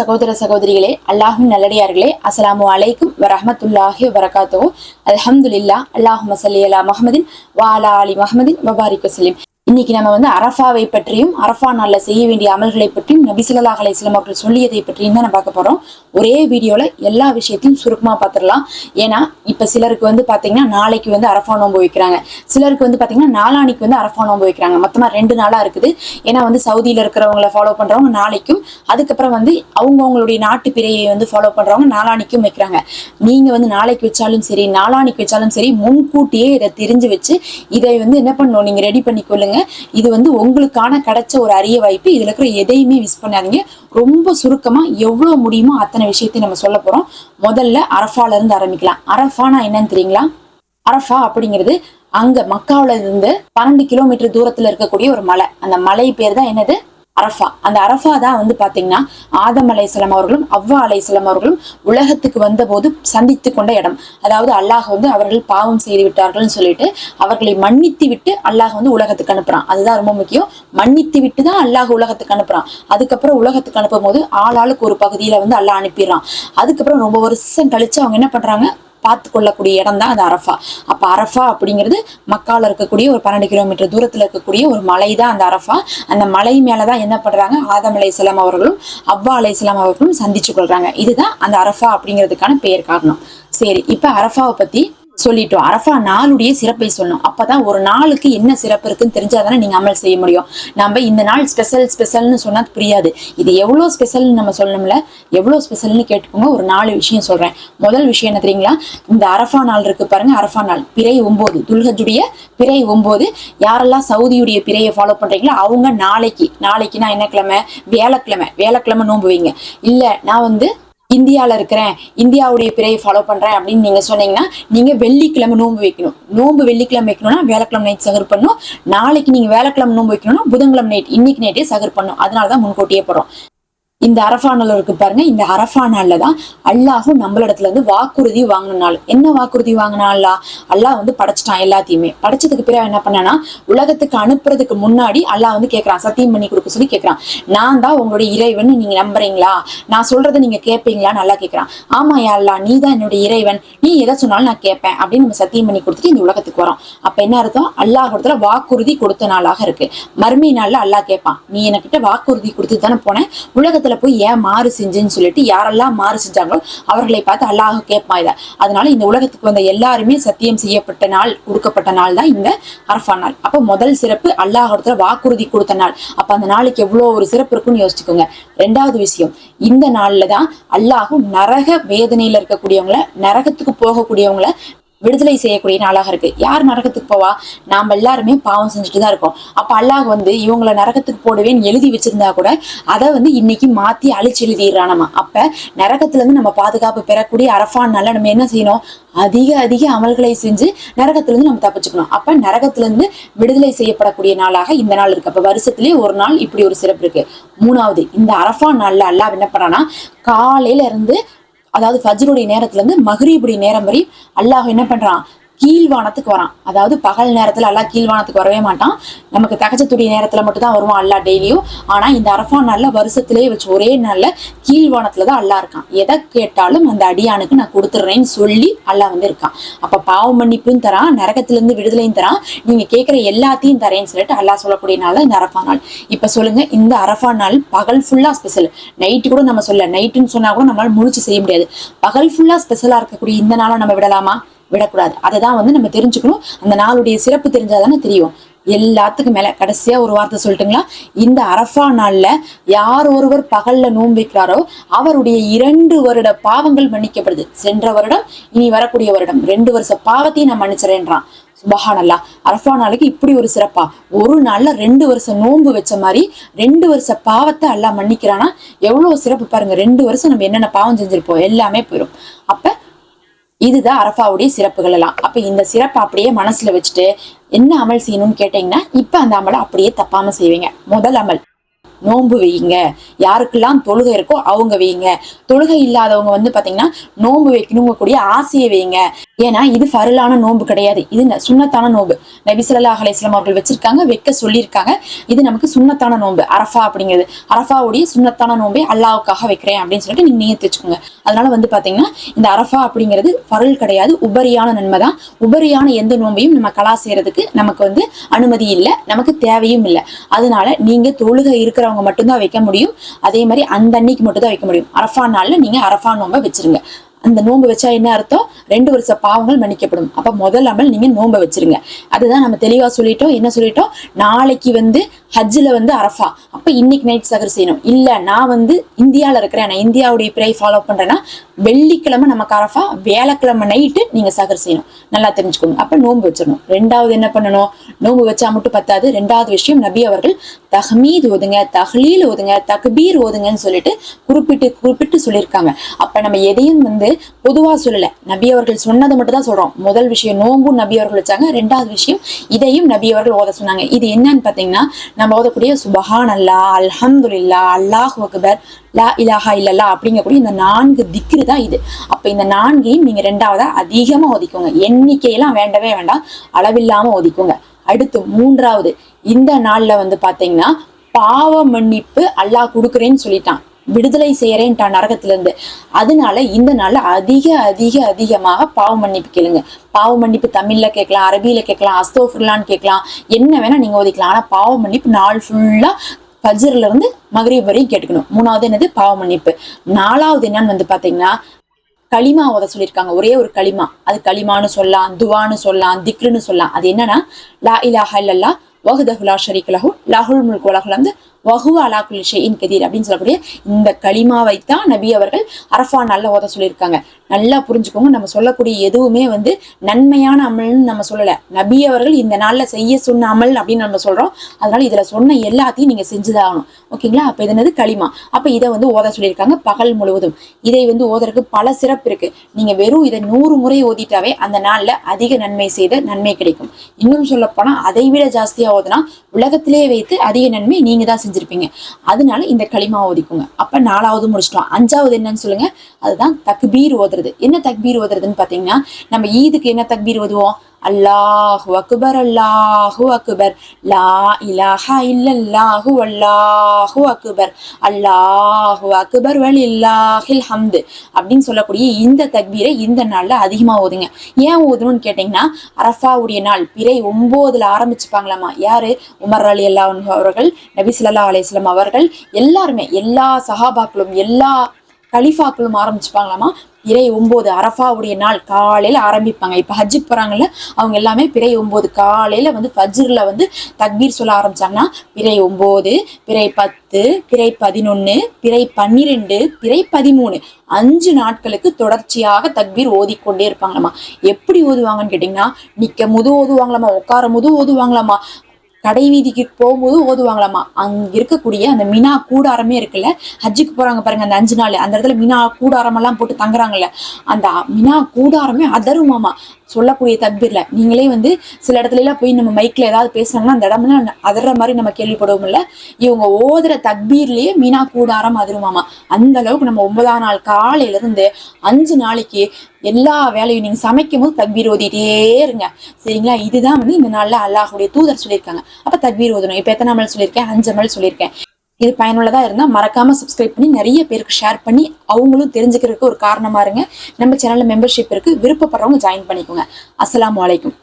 சகோதர சகோதரிகளே அல்லாஹும் நல்லடியார்களே அஸ்லாமு அலைக்கும் வரஹமத்துல்லாஹி வரகாத்தோ அல்ஹம்துலில்லா அல்லாஹு மசல்லி அலா முஹமதின் வா அலி முஹமதின் வபாரிக் வசலிம் இன்னைக்கு நம்ம வந்து அரஃபாவை பற்றியும் அரஃபா நாளில் செய்ய வேண்டிய அமல்களை பற்றியும் நபி அலையம் அவர்கள் சொல்லியதை பற்றியும் தான் நம்ம பார்க்க போகிறோம் ஒரே வீடியோவில் எல்லா விஷயத்தையும் சுருக்கமாக பார்த்துடலாம். ஏன்னா இப்போ சிலருக்கு வந்து பார்த்தீங்கன்னா நாளைக்கு வந்து அரஃபா நோன்பு வைக்கிறாங்க. சிலருக்கு வந்து பார்த்தீங்கன்னா நாளானிக்கு வந்து அரஃபா நோன்பு வைக்கிறாங்க. மொத்தமாக ரெண்டு நாளாக இருக்குது. ஏன்னா வந்து சவுதியில் இருக்கிறவங்கள ஃபாலோ பண்ணுறவங்க நாளைக்கும் அதுக்கப்புறம் வந்து அவங்கவுங்களுடைய நாட்டு பிறையை வந்து ஃபாலோ பண்ணுறவங்க நாளானிக்கும் வைக்கிறாங்க. நீங்கள் வந்து நாளைக்கு வச்சாலும் சரி நாளானிக்கு வச்சாலும் சரி முன்கூட்டியே இதை தெரிஞ்சு வச்சு இதை வந்து என்ன பண்ணணும்? நீங்கள் ரெடி பண்ணி கொள்ளுங்க இது வந்து உங்களுக்கான கிடைச்ச ஒரு அரிய வாய்ப்பு. இதுல இருக்கிற எதையுமே மிஸ் பண்ணாதீங்க. ரொம்ப சுருக்கமா எவ்வளவு முடியுமோ அத்தனை விஷயத்தையும் நம்ம சொல்ல போறோம். முதல்ல அரஃபால இருந்து ஆரம்பிக்கலாம். அரஃபானா என்னன்னு தெரியுங்களா? அரஃபா அப்படிங்கிறது அங்க மக்காவுல இருந்து பன்னெண்டு கிலோமீட்டர் தூரத்துல இருக்கக்கூடிய ஒரு மலை. அந்த மலை பேர் தான் என்னது? அரஃபா. அந்த அரஃபா தான் வந்து பாத்தீங்கன்னா ஆதம் அலைசலம் அவர்களும் அவ்வா அலைசலம் அவர்களும் உலகத்துக்கு வந்தபோது சந்தித்து கொண்ட இடம். அதாவது அல்லாஹ் வந்து அவர்கள் பாவம் செய்து விட்டார்கள்னு சொல்லிட்டு அவர்களை மன்னித்து விட்டு அல்லாஹ் வந்து உலகத்துக்கு அனுப்புறான். அதுதான் ரொம்ப முக்கியம். மன்னித்து விட்டு தான் அல்லாஹ் உலகத்துக்கு அனுப்புறான். அதுக்கப்புறம் உலகத்துக்கு அனுப்பும் போது ஆளாளுக்கு ஒரு பகுதியில வந்து அல்லாஹ் அனுப்பிடுறான். அதுக்கப்புறம் ரொம்ப வருஷம் கழிச்சு அவங்க என்ன பண்றாங்க? பார்த்து கொள்ளக்கூடிய இடம் தான் அது அரஃபா. அப்ப அரஃபா அப்படிங்கிறது மக்கால இருக்கக்கூடிய ஒரு பன்னெண்டு கிலோமீட்டர் தூரத்துல இருக்கக்கூடிய ஒரு மலை தான் அந்த அரஃபா. அந்த மலை மேலதான் என்ன பண்றாங்க? ஆதம் அலைசலாம் அவர்களும் அவ்வா அலைசலாம் அவர்களும் சந்திச்சு கொள்றாங்க. இதுதான் அந்த அரஃபா அப்படிங்கிறதுக்கான பெயர் காரணம். சரி இப்ப அரஃபாவை பத்தி சொல்லிட்டோம். அரஃபா நாளுடைய சிறப்பை சொல்லணும். அப்பதான் ஒரு நாளுக்கு என்ன சிறப்பு இருக்குன்னு தெரிஞ்சாதானே நீங்க அமல் செய்ய முடியும். நம்ம இந்த நாள் ஸ்பெஷல் ஸ்பெஷல்னு சொன்னா புரியாது. இது எவ்வளவு ஸ்பெஷல்னு நம்ம சொல்லணும்ல? எவ்வளவு ஸ்பெஷல்னு கேட்டுக்கோங்க. ஒரு நாலு விஷயம் சொல்றேன். முதல் விஷயம் என்ன தெரியுங்களா? இந்த அரஃபா நாள் இருக்கு பாருங்க. அரஃபா நாள். பிறை ஒன்பது துல்கஜுடைய பிறை ஒன்பது யாரெல்லாம் சவுதியுடைய பிறையை ஃபாலோ பண்றீங்களோ அவங்க நாளைக்கு நாளைக்கு நான் என்ன கிழமை? வியாழக்கிழமை வியாழக்கிழமை நோம்புவீங்க இல்லை இல்ல நான் வந்து இந்தியாவில் இருக்கிறேன் இந்தியாவுடைய பிறையை ஃபாலோ பண்ணுறேன் அப்படின்னு நீங்கள் சொன்னீங்கன்னா நீங்கள் வெள்ளிக்கிழமை நோன்பு வைக்கணும். நோன்பு வெள்ளிக்கிழமை வைக்கணும்னா வேலைக்கிழமை நைட் சகர் பண்ணும். நாளைக்கு நீங்கள் வேலைக்கிழமை நோன்பு வைக்கணும்னா புதன்கிழமை நைட் இன்னைக்கு நைட்டே சகர் பண்ணும். அதனால தான் முன்கூட்டியே போகிறோம் இந்த அரஃபா இருக்கு பாருங்க. இந்த அரஃபா நாள்ல தான் அல்லாஹும் நம்மளிடத்துல இருந்து வாக்குறுதி வாங்கின நாள் என்ன வாக்குறுதி வாங்கினா அல்லா அல்லாஹ் வந்து படைச்சிட்டான் எல்லாத்தையுமே. படைச்சதுக்கு பிறகு என்ன பண்ணனா உலகத்துக்கு அனுப்புறதுக்கு முன்னாடி அல்லாஹ் வந்து கேட்கறான் சத்தியம் பண்ணி கொடுக்க சொல்லி கேட்கறான் நான் தான் உங்களுடைய இறைவன் நீங்க நம்புறீங்களா? நான் சொல்றதை நீங்க கேட்பீங்களா நல்லா கேட்கறான் ஆமா யா அல்லா நீ தான் என்னுடைய இறைவன். நீ எதை சொன்னாலும் நான் கேட்பேன் அப்படின்னு நம்ம சத்தியம் பண்ணி கொடுத்துட்டு இந்த உலகத்துக்கு வரோம். அப்ப என்ன அர்த்தம்? அல்லாஹ் இடத்துல வாக்குறுதி கொடுத்த நாளாக இருக்கு. மறுமை நாள்ல அல்லாஹ் கேட்பான் நீ எனக்கிட்ட வாக்குறுதி கொடுத்து தானே போனேன் உலகத்துல போய் ஏன் மாறு செஞ்சுன்னு சொல்லிட்டு யாரெல்லாம் மாறு செஞ்சாங்களோ அவர்களை பார்த்து அல்லாஹ் கேட்பான் அதனால இந்த உலகத்துக்கு வந்த எல்லாருமே சத்தியம் செய்யப்பட்ட நாள் கொடுக்கப்பட்ட நாள் தான் இந்த அரஃபா நாள். அப்போ முதல் சிறப்பு அல்லாஹ் இடத்துல வாக்குறுதி கொடுத்த நாள். அப்ப அந்த நாளைக்கு எவ்வளோ ஒரு சிறப்பு இருக்குன்னு யோசிச்சுக்கோங்க. ரெண்டாவது விஷயம் இந்த நாள்ல தான் அல்லாஹும் நரக வேதனையில இருக்கக்கூடியவங்களை நரகத்துக்கு போகக்கூடியவங்கள விடுதலை செய்யக்கூடிய நாளாக இருக்கு. யார் நரகத்துக்கு போவா? நாம் எல்லாருமே பாவம் செஞ்சுட்டு தான் இருக்கோம். அப்ப அல்லாஹ் வந்து இவங்களை நரகத்துக்கு போடுவேன்னு எழுதி வச்சிருந்தா கூட அதை வந்து இன்னைக்கு மாத்தி அழிச்சு எழுதிடுறானமா. அப்ப நரகத்துல இருந்து நம்ம பாதுகாப்பு பெறக்கூடிய அரஃபான்னால நம்ம என்ன செய்யணும்? அதிக அதிக அமல்களை செஞ்சு நரகத்துல இருந்து நம்ம தப்பிச்சுக்கணும். அப்ப நரகத்துல இருந்து விடுதலை செய்யப்படக்கூடிய நாளாக இந்த நாள் இருக்கு. அப்ப வருஷத்திலே ஒரு நாள் இப்படி ஒரு சிறப்பு இருக்கு. மூணாவது இந்த அரஃபா நாள்ல அல்லாஹ் என்ன பண்ணானா காலையில இருந்து அதாவது ஃபஜ்ருடைய நேரத்துல இருந்து மஹ்ரீபுடைய நேரம் வரை அல்லாஹ் என்ன பண்றான்? கீழ்வானத்துக்கு வரான். அதாவது பகல் நேரத்துல அல்லா கீழ்வானத்துக்கு வரவே மாட்டான். நமக்கு தகச்சத்துடைய நேரத்துல மட்டும் தான் வருவான் அல்லா டெய்லியும். ஆனா இந்த அரஃபா நாள்ல வருஷத்திலே வச்சு ஒரே நாள்ல கீழ்வானத்துலதான் அல்லாஹ் இருக்கான். எதை கேட்டாலும் அந்த அடியானுக்கு நான் கொடுத்துட்றேன்னு சொல்லி அல்லாஹ் வந்து இருக்கான். அப்ப பாவ மன்னிப்பும் தரான் நரகத்துல இருந்து விடுதலையும் தரான். நீங்க கேட்கிற எல்லாத்தையும் தரேன்னு சொல்லிட்டு அல்லாஹ் சொல்லக்கூடிய நாள் தான் இந்த அரஃபா நாள். இப்ப சொல்லுங்க இந்த அரஃபா நாள் பகல் ஃபுல்லா ஸ்பெஷல் நைட்டு கூட நம்ம சொல்ல நைட்டுன்னு சொன்னா கூட நம்மளால முழிச்சு செய்ய முடியாது. பகல் ஃபுல்லா ஸ்பெஷலா இருக்கக்கூடிய இந்த நாளை நம்ம விடலாமா? விடக்கூடாது. அதை தான் வந்து நம்ம தெரிஞ்சுக்கணும். அந்த நாளுடைய சிறப்பு தெரிஞ்சாதானே தெரியும். எல்லாத்துக்கும் மேல கடைசியா ஒரு வார்த்தை சொல்லட்டுங்களா? இந்த அரஃபா நாள்ல யார் ஒருவர் பகல்ல நோம்பிக்கிறாரோ அவருடைய இரண்டு வருட பாவங்கள் மன்னிக்கப்படுது. சென்ற வருடம் இனி வரக்கூடிய வருடம். ரெண்டு வருஷ பாவத்தையும் நான் மன்னிச்சிடேன்றான் சுபஹானல்லா. அரஃபா நாளுக்கு இப்படி ஒரு சிறப்பா. ஒரு நாள்ல ரெண்டு வருஷம் நோன்பு வச்ச மாதிரி ரெண்டு வருஷ பாவத்தை அல்லா மன்னிக்கிறானா? எவ்வளவு சிறப்பு பாருங்க. ரெண்டு வருஷம் நம்ம என்னென்ன பாவம் செஞ்சிருப்போம்? எல்லாமே போயிடும் அப்ப இதுதான் அரஃபாவுடைய சிறப்புகள் எல்லாம். அப்ப இந்த சிறப்பை அப்படியே மனசுல வச்சுட்டு என்ன அமல் செய்யணும்னு கேட்டீங்கன்னா இப்ப அந்த அமலை அப்படியே தப்பாம செய்வீங்க. முதல் அமல். நோன்பு வையுங்க. யாருக்கெல்லாம் தொழுகை இருக்கோ அவங்க வையுங்க. தொழுகை இல்லாதவங்க வந்து பாத்தீங்கன்னா நோன்பு வைக்கணுங்க கூடிய ஆசையை வைங்க ஏன்னா இது ஃபருளான நோன்பு கிடையாது. இது சுண்ணத்தான நோன்பு. நபி ஸல்லல்லாஹு அலைஹி அவர்கள் வச்சிருக்காங்க வைக்க சொல்லியிருக்காங்க. இது நமக்கு சுண்ணத்தான நோன்பு. அரஃபா அப்படிங்கிறது. அரஃபாவுடைய சுண்ணத்தான நோன்பை அல்லாவுக்காக வைக்கிறேன் அப்படின்னு சொல்லிட்டு நீங்க நீங்க வச்சுக்கோங்க. அதனால வந்து பாத்தீங்கன்னா இந்த அரஃபா அப்படிங்கிறது பருள் கிடையாது. உபரியான நன்மை தான். உபரியான எந்த நோன்பையும் நம்ம கலா செய்யறதுக்கு நமக்கு வந்து அனுமதி இல்லை. நமக்கு தேவையும் இல்லை. அதனால நீங்க தொழுகை இருக்கிற இருக்கிறவங்க மட்டும்தான் வைக்க முடியும். அதே மாதிரி அந்த அன்னைக்கு மட்டும் தான் வைக்க முடியும். அரஃபா நாளில் நீங்க அரஃபா நோம்பை வச்சிருங்க. அந்த நோன்பு வச்சா என்ன அர்த்தம்? ரெண்டு வருஷ பாவங்கள் மன்னிக்கப்படும். அப்போ முதல் அமல் நீங்க நோன்பை வச்சிருங்க. அதுதான் நம்ம தெளிவா சொல்லிட்டோம். என்ன சொல்லிட்டோம்? நாளைக்கு வந்து ஹஜ்ஜில் வந்து அரஃபா. அப்போ இன்னைக்கு நைட் சகர் செய்யணும். இல்லை நான் வந்து இந்தியாவில் இருக்கிறேன். நான் இந்தியாவுடைய பிறை ஃபாலோ பண்றேன்னா வெள்ளிக்கிழமை நமக்கு அரஃபா வியாழக்கிழமை நைட்டு நீங்க சகர் செய்யணும். நல்லா தெரிஞ்சுக்கோங்க. அப்போ நோன்பு வச்சிடணும். ரெண்டாவது என்ன பண்ணணும்? நோன்பு வச்சா மட்டும் பத்தாது. ரெண்டாவது விஷயம் நபி அவர்கள் தஹ்மீத் ஓதுங்க தஹ்லீல் ஓதுங்க தக்பீர் ஓதுங்கன்னு சொல்லிட்டு குறிப்பிட்டு குறிப்பிட்டு சொல்லியிருக்காங்க. அப்போ நம்ம எதையும் வந்து பொதுவாக சொல்லலை. நபி அவர்கள் சொன்னதை மட்டும் தான் சொல்கிறோம் முதல் விஷயம் நோம்பும் நபி அவர்கள் வச்சாங்க. ரெண்டாவது விஷயம் இதையும் நபி அவர்கள் ஓத சொன்னாங்க. இது என்னன்னு பார்த்தீங்கன்னா நம்ம ஓதக்கூடிய சுபஹான் அல்லா அல்ஹம்துல்லா அல்லாஹ் அக்பர் லா இலாஹா இல்லல்லா அப்படிங்கக்கூடிய இந்த நான்கு திக்ரு தான் இது. அப்ப இந்த நான்கையும் நீங்க ரெண்டாவதா அதிகமா ஒதுக்குங்க எண்ணிக்கையெல்லாம் வேண்டவே வேண்டாம். அளவில்லாம ஒதுக்குங்க அடுத்து மூன்றாவது. இந்த நாள்ல வந்து பாத்தீங்கன்னா பாவ மன்னிப்பு அல்லாஹ் கொடுக்குறேன்னு சொல்லிட்டான். விடுதலை செய்யறேன்ட்டா நரகத்துல இருந்து அதனால இந்த நாள்ல அதிக அதிக அதிகமாக பாவ மன்னிப்பு கேளுங்க. பாவ மன்னிப்பு தமிழ்ல கேட்கலாம் அரபியில கேட்கலாம் அஸ்தோஃபுல்லான்னு கேட்கலாம். என்ன வேணா நீங்க ஒதிக்கலாம். ஆனா பாவ மன்னிப்பு நாள் ஃபுல்லா ஃபஜ்ர்ல இருந்து மகரீப் வரையும் கேட்டுக்கணும். மூணாவது என்னது? பாவ மன்னிப்பு. நாலாவது என்னன்னு வந்து பாத்தீங்கன்னா களிமா ஓத சொல்லியிருக்காங்க. ஒரே ஒரு களிமா. அது களிமான்னு சொல்லலாம் துவான்னு சொல்லலாம் திக்ருன்னு சொல்லலாம். அது என்னன்னா லா இலாஹா இல்லல்லா வகுதஹுலா ஷரீக் லஹு லாஹுல் முல்கு வலஹுல் வஹுவ அலா குல்லி ஷைஇன் கதீர் அப்படின்னு சொல்லக்கூடிய இந்த களிமாவை தான் நபி அவர்கள் அரஃபா நல்ல ஓத சொல்லியிருக்காங்க. நல்லா புரிஞ்சுக்கோங்க. நம்ம சொல்லக்கூடிய எதுவுமே வந்து நன்மையான அமல்னு நம்ம சொல்லல. நபி அவர்கள் இந்த நாள்ல செய்ய சொன்ன அமல் அப்படின்னு நம்ம சொல்றோம். அதனால இதுல சொன்ன எல்லாத்தையும் நீங்க செஞ்சுதான் ஆகணும். ஓகேங்களா? அப்ப இது என்னது? களிமா. அப்ப இதை வந்து ஓத சொல்லியிருக்காங்க பகல் முழுவதும். இதை வந்து ஓதறதுக்கு பல சிறப்பு இருக்கு. நீங்க வெறும் இதை நூறு முறை ஓதிட்டாவே அந்த நாள்ல அதிக நன்மை செய்த நன்மை கிடைக்கும். இன்னும் சொல்ல போனா அதை விட ஜாஸ்தியா ஓதுனா உலகத்திலே வைத்து அதிக நன்மை நீங்க தான் செஞ்சுருப்பீங்க. அதனால இந்த களிமா ஓதிக்குங்க அப்போ நாலாவது முடிச்சிட்டோம் அஞ்சாவது என்னன்னு சொல்லுங்க. அதுதான் தக்பீர் ஓதுறது. என்ன தக்பீர் ஓதுறதுன்னு பார்த்தீங்கன்னா நம்ம ஈதுக்கு என்ன தக்பீர் ஓதுவோம்? அல்லாஹு அக்பர் அல்லாஹு அக்பர். லா இலாஹா இல்லல்லாஹு அல்லாஹு அக்பர். அல்லாஹு அக்பர் வல் இல்லாஹில் ஹம்து. அப்படின்னு சொல்லக்கூடிய இந்த தக்பீரை இந்த நாளில் அதிகமாக ஓதுங்க. ஏன் ஓதணும்னு கேட்டிங்கன்னா அரஃபாவுடைய நாள் பிறை ஒம்போதில் ஆரம்பிச்சுப்பாங்களாமா? யார்? உமர் அலி அல்லா அவர்கள் நபி சொல்லா அலையம் அவர்கள். எல்லாருமே எல்லா சஹாபாக்களும் எல்லா கலிஃபாக்களும் ஆரம்பிச்சுப்பாங்களாமா? இறை ஒன்பது அரஃபாவுடைய நாள் காலையில ஆரம்பிப்பாங்க. இப்ப ஹஜ்ஜு போறாங்கல்ல அவங்க எல்லாமே பிறை ஒன்பது காலையில வந்து ஃபஜ்ரில் வந்து தக்பீர் சொல்ல ஆரம்பிச்சாங்கன்னா பிறை ஒன்பது பிறை பத்து பிறை பதினொன்னு பிறை பன்னிரெண்டு பிறை பதிமூணு அஞ்சு நாட்களுக்கு தொடர்ச்சியாக தக்பீர் ஓதிக்கொண்டே இருப்பாங்களாமா? எப்படி ஓதுவாங்கன்னு கேட்டிங்கன்னா நிக்க முது ஓதுவாங்களாமா? உட்கார முது ஓதுவாங்களாமா? கடை வீதிக்கு போகும்போது ஓதுவாங்களாமா? அங்க இருக்கக்கூடிய அந்த மினா கூடாரமே இருக்குல்ல? ஹஜ்ஜுக்கு போறாங்க பாருங்க அந்த அஞ்சு நாள். அந்த இடத்துல மினா கூடாரம் எல்லாம் போட்டு தங்குறாங்கல்ல. அந்த மினா கூடாரமே அதருமாமா. சொல்லக்கூடிய தக்பீர்ல நீங்களே வந்து சில இடத்துல எல்லாம் போய் நம்ம மைக்ல ஏதாவது பேசுனாங்கன்னா அந்த இடம்லாம் அதற மாதிரி நம்ம கேள்விப்படுவோம் இல்ல இவங்க ஓதுற தக்பீர்லயே மீனா கூடாரம் அதிருமாமா. அந்த அளவுக்கு நம்ம ஒன்பதாம் நாள் காலையில இருந்து அஞ்சு நாளைக்கு எல்லா வேலையும் நீங்க சமைக்கும் போது தக்பீர் ஓதிட்டே இருங்க. சரிங்களா? இதுதான் வந்து இந்த நாள்ல அல்லாஹுடைய தூதர் சொல்லியிருக்காங்க. அப்ப தக்பீர் ஓதணும். இப்ப எத்தனை அமல் சொல்லியிருக்கேன்? அஞ்சு அமல் சொல்லியிருக்கேன். இது பயனுள்ளதா இருந்தா மறக்காம சப்ஸ்கிரைப் பண்ணி நிறைய பேருக்கு ஷேர் பண்ணி அவங்களும் தெரிஞ்சுக்கிறதுக்கு ஒரு காரணமா இருங்க. நம்ம சேனல்ல மெம்பர்ஷிப் இருக்கு. விருப்பப்படுறவங்க ஜாயின் பண்ணிக்கோங்க. அஸ்லாம் அலைக்கும்.